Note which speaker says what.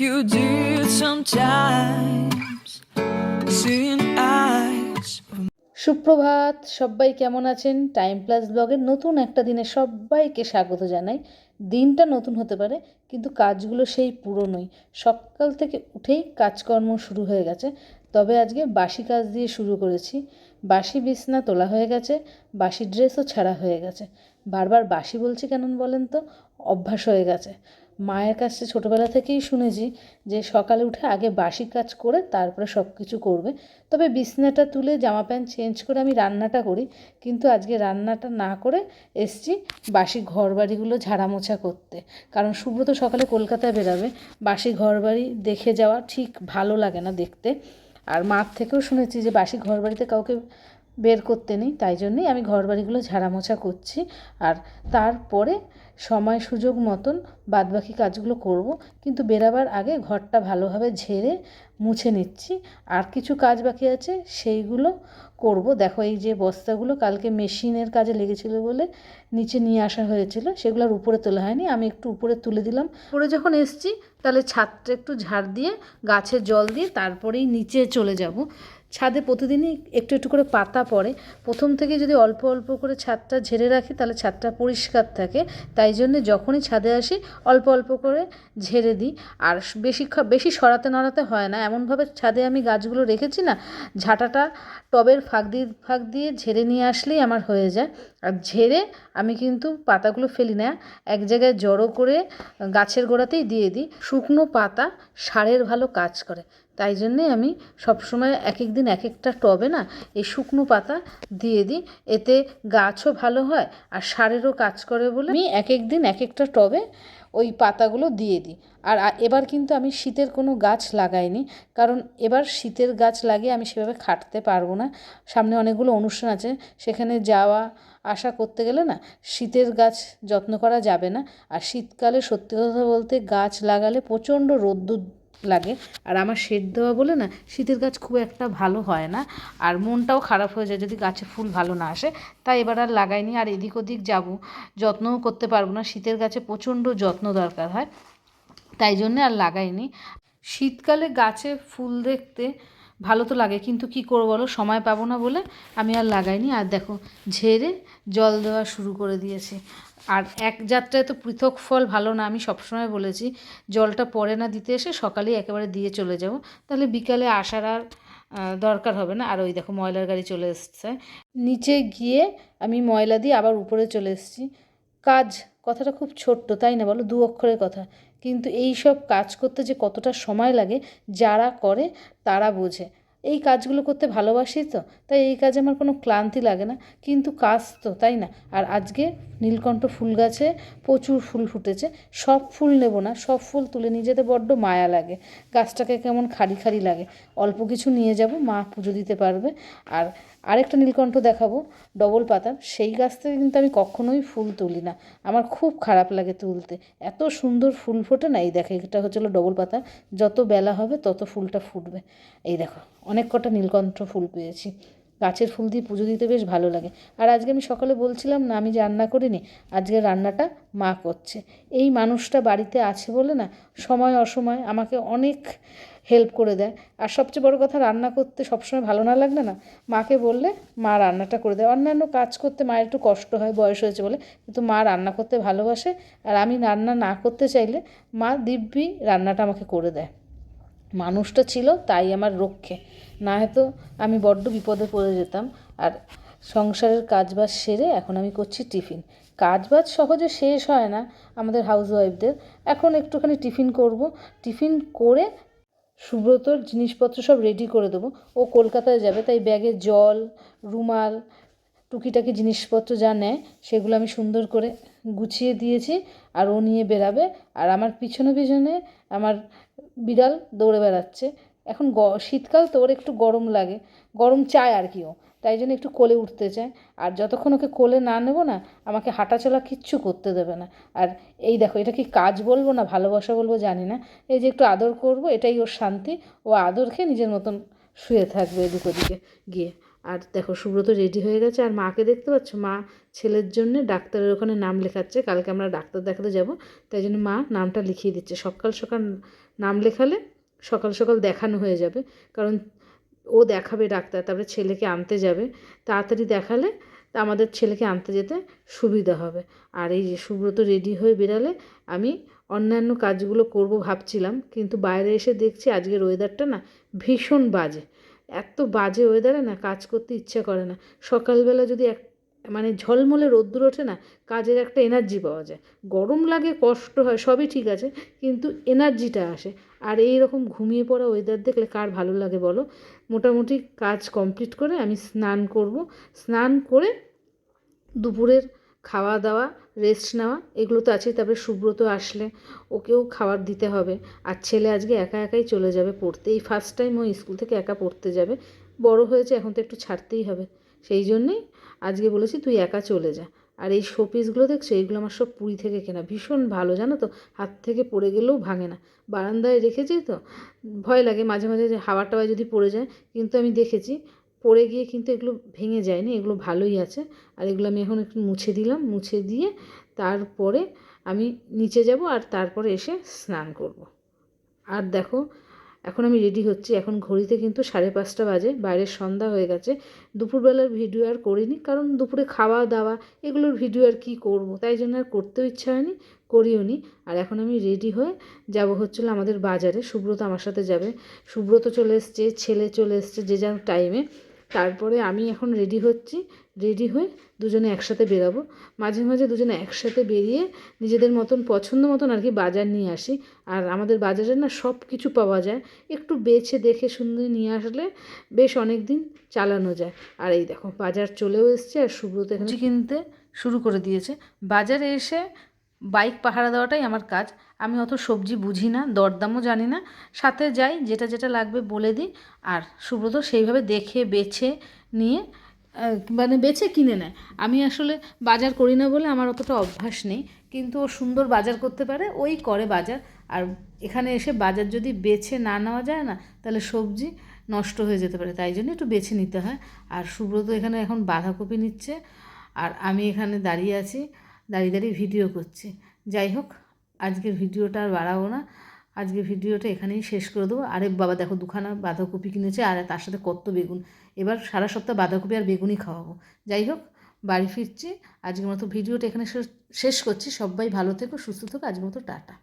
Speaker 1: you did sometimes. Seeing eyes
Speaker 2: সুপ্রভাত, সবাই কেমন আছেন? টাইম প্লাস ব্লগের নতুন একটা দিনে সবাইকে স্বাগত জানাই। দিনটা নতুন হতে পারে, কিন্তু কাজগুলো সেই পুরনোই। সকাল থেকে উঠেই কাজকর্ম শুরু হয়ে গেছে। তবে আজকে বাসি কাজ দিয়ে শুরু করেছি। বাসি বিছনা তোলা হয়ে গেছে, বাসি ড্রেসও ছাড়া হয়ে গেছে। বারবার বাসি বলছি কেন বলেন তো? অভ্যাস হয়ে গেছে। মায়ের কাছে ছোটোবেলা থেকেই শুনেছি যে সকালে উঠে আগে বাসি কাজ করে তারপরে সব কিছু করবে। তবে বিছনাটা তুলে জামা প্যান্ট চেঞ্জ করে আমি রান্নাটা করি। কিন্তু আজকে রান্নাটা না করে এসছি বাসি ঘর বাড়িগুলো ঝাড়া মোছা করতে। কারণ সুব্রত সকালে কলকাতায় বেরাবে। বাসি ঘর বাড়ি দেখে যাওয়া ঠিক ভালো লাগে না দেখতে। আর মার থেকেও শুনেছি যে বাসি ঘর বাড়িতে কাউকে বের করতে নেই, তাই জন্যই আমি ঘর বাড়িগুলো ঝাড়া মোছা করছি। আর তারপরে সময় সুযোগ মতন বাদবাকি কাজগুলো করব, কিন্তু বেরাবার আগে ঘরটা ভালোভাবে ঝেড়ে মুছে নিচ্ছি। আর কিছু কাজ বাকি আছে, সেইগুলো করব। দেখো এই যে বস্তাগুলো কালকে মেশিনের কাজে লেগেছিল বলে নিচে নিয়ে আসা হয়েছিল, সেগুলো আর উপরে তোলা হয়নি, আমি একটু উপরে তুলে দিলাম। উপরে যখন এসছি, তাহলে ছাদটা একটু ঝাড় দিয়ে, গাছে জল দিয়ে তারপরেই নিচে চলে যাব। ছাদে প্রতিদিনই একটু একটু করে পাতা পড়ে। প্রথম থেকে যদি অল্প অল্প করে ছাদটা ঝেড়ে রাখি, তাহলে ছাদটা পরিষ্কার থাকে। তাই জন্য যখনই ছাদে আসি, অল্প অল্প করে ঝেড়ে দিই। আর বেশি বেশি সরাতে নড়াতে হয় না। এমনভাবে ছাদে আমি গাছগুলো রেখেছি না, ঝাঁটাটা টবের ফাঁক দিয়ে ফাঁক দিয়ে ঝেড়ে নিয়ে আসলেই আমার হয়ে যায়। আর ঝেড়ে আমি কিন্তু পাতাগুলো ফেলি না। এক জায়গায় জড়ো করে গাছের গোড়াতেই দিয়ে দিই। শুকনো পাতা সারের ভালো কাজ করে। তাই জন্যে আমি সবসময় এক এক দিন এক একটা টবে না এই শুকনো পাতা দিয়ে দিই। এতে গাছও ভালো হয় আর সারেরও কাজ করে বলে আমি এক এক দিন এক একটা টবে ওই পাতাগুলো দিয়ে দিই। আর এবার কিন্তু আমি শীতের কোনো গাছ লাগাইনি, কারণ এবার শীতের গাছ লাগিয়ে আমি সেভাবে খাটতে পারব না। সামনে অনেকগুলো অনুষ্ঠান আছে, সেখানে যাওয়া আশা করতে গেলে না শীতের গাছ যত্ন করা যাবে না। আর শীতকালে সত্যি কথা বলতে গাছ লাগালে প্রচণ্ড রোদ্দুর লাগে। আর আমার শেড দেওয়া বলে না, শীতের গাছ খুব একটা ভালো হয় না। আর মনটাও খারাপ হয়ে যায় যদি গাছে ফুল ভালো না আসে। তাই এবার আর লাগাইনি, আর এদিক ওদিক যাব। যত্নও করতে পারব না। শীতের গাছে প্রচণ্ড যত্ন দরকার হয়। তাই জন্যে আর লাগাইনি। শীতকালে গাছে ফুল দেখতে ভালো তো লাগে, কিন্তু কি করব বলো? সময় পাবো না বলে আমি আর লাগাইনি। আর দেখো, ঝেড়ে জল দেওয়া শুরু করে দিয়েছি। আর এক যাত্রায় তো পৃথক ফল ভালো না, আমি সবসময় বলেছি, জলটা পরে না দিতে এসে সকালেই একেবারে দিয়ে চলে যাব। তাহলে বিকালে আসার আর দরকার হবে না। আর ওই দেখো, ময়লার গাড়ি চলে এসছে। নিচে গিয়ে আমি ময়লা দিয়ে আবার উপরে চলে এসেছি। কাজ, কথাটা খুব ছোট্ট, তাই না বলো? দু অক্ষরের কথা। কিন্তু এই সব কাজ করতে যে কতটা সময় লাগে, যারা করে তারা বোঝে। এই কাজগুলো করতে ভালোবাসি তো, তাই এই কাজে আমার কোনো ক্লান্তি লাগে না। কিন্তু কাজ তো, তাই না? আর আজকে নীলকণ্ঠ ফুল গাছে প্রচুর ফুল ফুটেছে, সব ফুল নেব না, সব ফুল তুলে নিয়ে যেতে বড্ড মায়া লাগে। গাছটাকে কেমন খালি খালি লাগে। অল্প কিছু নিয়ে যাব, মা পুজো দিতে পারবে। আর আরেকটা নীলকণ্ঠ দেখাবো, ডবল পাতা। সেই গাছ থেকে কিন্তু আমি কখনোই ফুল তুলি না। আমার খুব খারাপ লাগে তুলতে। এত সুন্দর ফুল ফোটে না? এই দেখো, এটা হচ্ছিল ডবল পাতা। যত বেলা হবে, তত ফুলটা ফুটবে। এই দেখো, অনেক কটা নীলকণ্ঠ ফুল পেয়েছি। গাছের ফুল দিয়ে পুজো দিতে বেশ ভালো লাগে। আর আজকে আমি সকালে বলছিলাম না, আমি রান্না করিনি, আজকে রান্নাটা মা করছে। এই মানুষটা বাড়িতে আছে বলে না, সময় অসময় আমাকে অনেক হেল্প করে দেয়। আর সবচেয়ে বড় কথা, রান্না করতে সবসময় ভালো না লাগলে না, মাকে বললে, মা, রান্নাটা করে দেয় অন্যান্য কাজ করতে মায়ের একটু কষ্ট হয়, বয়স হয়েছে বলে। কিন্তু মা রান্না করতে ভালোবাসে। আর আমি রান্না না করতে চাইলে মা দিব্যি রান্নাটা আমাকে করে দেয়। মানুষটা ছিল, তাই আমার রক্ষে। না হয়তো আমি বড্ড বিপদে পড়ে যেতাম। আর সংসারের কাজবাজ সেরে এখন আমি করছি টিফিন। কাজবাজ সহজে শেষ হয় না আমাদের হাউসওয়াইফদের এখন একটুখানি টিফিন করব। টিফিন করে সুব্রতর জিনিসপত্র সব রেডি করে দেবো। ও কলকাতায় যাবে, তাই ব্যাগে জল, রুমাল, টুকিটাকি জিনিসপত্র যা নেয়, সেগুলো আমি সুন্দর করে গুছিয়ে দিয়েছি আর ও নিয়ে বেরাবে। আর আমার পিছনে পিছনে আমার বিড়াল দৌড়ে বেড়াচ্ছে। এখন শীতকাল তো ওর একটু গরম লাগে। গরম চায় আর কি ও। তাই জন্য একটু কোলে উঠতে চায় আর যতক্ষণ ওকে কোলে না নেব না, আমাকে হাঁটাচলা কিচ্ছু করতে দেবে না। আর এই দেখো, এটা কি কাজ বলব না ভালোবাসা বলব জানি না। এই যে একটু আদর করব, এটাই ওর শান্তি। ও আদর খেয়ে নিজের মতন শুয়ে থাকবে এদিক ওদিকে গিয়ে। আর দেখো, সুব্রত রেডি হয়ে গেছে। আর মাকে দেখতে পাচ্ছ? মা ছেলের জন্য ডাক্তারের ওখানে নাম লেখাচ্ছে। কালকে আমরা ডাক্তার দেখাতে যাব। তাই জন্য মা নামটা লিখিয়ে দিচ্ছে। সকাল সকাল নাম লেখালে সকাল সকাল দেখানো হয়ে যাবে। কারণ ও দেখাবে ডাক্তার, তারপরে ছেলেকে আনতে যাবে। তাড়াতাড়ি দেখালে তা আমাদের ছেলেকে আনতে যেতে সুবিধা হবে। আর এই যে সুব্রত রেডি হয়ে বেরালে আমি অন্যান্য কাজগুলো করব ভাবছিলাম, কিন্তু বাইরে এসে দেখছি আজকের ওয়েদারটা না ভীষণ বাজে। এত বাজে ওয়েদারে না কাজ করতে ইচ্ছে করে না। সকালবেলা যদি এক মানে ঝলমলে রোদ্দুর ওঠে না, কাজের একটা এনার্জি পাওয়া যায়। গরম লাগে, কষ্ট হয়, সবই ঠিক আছে, কিন্তু এনার্জিটা আসে। আর এই রকম ঘুমিয়ে পড়া ওয়েদার দেখলে কার ভালো লাগে বলো? মোটামুটি কাজ কমপ্লিট করে আমি স্নান করব। স্নান করে দুপুরের খাওয়া দাওয়া রেস্ট নেওয়া, এগুলো তো আছেই, তারপরে সুব্রত আসলে ওকেও খাবার দিতে হবে। আর ছেলে আজকে একা একাই চলে যাবে পড়তে এই ফার্স্ট টাইম ও স্কুল থেকে একা পড়তে যাবে। বড় হয়েছে, এখন তো একটু ছাড়তেই হবে। সেই জন্যেই আজকে বলেছি তুই একা চলে যা। আর এই শোপিসগুলো দেখছ এইগুলো আমার সব পুরী থেকে কেনা। ভীষণ ভালো, জানো তো? হাত থেকে পড়ে গেলেও ভাঙে না। বারান্দায় রেখেছি তো, ভয় লাগে মাঝে মাঝে যে হাওয়া টাওয়া যদি পড়ে যায়, কিন্তু আমি দেখেছি, পড়ে গিয়ে কিন্তু এগুলো ভেঙে যায়নি, এগুলো ভালোই আছে। আর এগুলো আমি এখন একটু মুছে দিলাম, মুছে দিয়ে তারপরে আমি নিচে যাব আর তারপরে এসে স্নান করব। আর দেখো এখন আমি রেডি হচ্ছি। এখন ঘড়িতে কিন্তু সাড়ে পাঁচটা বাজে বাইরের সন্ধ্যা হয়ে গেছে। দুপুরবেলার ভিডিও আর করিনি, কারণ দুপুরে খাওয়া দাওয়া এগুলোর ভিডিও আর কি করব? তাই জন্য আর করতেও ইচ্ছা হয়নি, করিও নি। আর এখন আমি রেডি হয়ে যাব হচ্ছিল আমাদের বাজারে। সুব্রত আমার সাথে যাবে। সুব্রত চলে এসছে, ছেলে চলে এসছে যে যার টাইমে তারপরে আমি এখন রেডি হচ্ছি রেডি হয়ে দুজনে একসাথে বেরাবো। মাঝে মাঝে দুজনে একসাথে বেরিয়ে নিজেদের মতন, পছন্দ মতন আর কি বাজার নিয়ে আসি। আর আমাদের বাজারে না সব কিছু পাওয়া যায়। একটু বেছে দেখে সুন্দর নিয়ে আসলে বেশ অনেক দিন চালানো যায়। আর এই দেখো, বাজার চলেও এসছে আর সুব্রত এখানে কিনতে শুরু করে দিয়েছে। বাজারে এসে বাইক পাহারা দেওয়াটাই আমার কাজ। আমি অত সবজি বুঝি না, দরদামও জানি না। সাথে যাই, যেটা যেটা লাগবে বলে দিই। আর সুব্রত সেইভাবে দেখে, বেছে নিয়ে মানে বেছে কিনে নেয়। আমি আসলে বাজার করি না বলে আমার অতটা অভ্যাস নেই, কিন্তু ও সুন্দর বাজার করতে পারে, ওই করে বাজার। আর এখানে এসে বাজার যদি বেছে না নেওয়া যায় না, তাহলে সবজি নষ্ট হয়ে যেতে পারে। তাই জন্য একটু বেছে নিতে হয়। আর সুব্রত এখানে এখন বাঁধাকপি নিচ্ছে, আর আমি এখানে দাঁড়িয়ে আছি, দাঁড়িয়ে দাঁড়িয়ে ভিডিও করছি। যাই হোক, আজকের ভিডিওটা আর বাড়াবো না। আজকে ভিডিওটা এখানেই শেষ করে দেবো। আরে বাবা, দেখো দুখানা বাঁধাকপি কিনেছে আর তার সাথে কত বেগুন। এবার সারা সপ্তাহ বাঁধাকপি আর বেগুনই খাওয়াবো। যাই হোক, বাড়ি ফিরছি। আজকের মতো ভিডিওটা এখানে শেষ- করছি। সবাই ভালো থেকো, সুস্থ থেকো। আজকের মতো টাটা।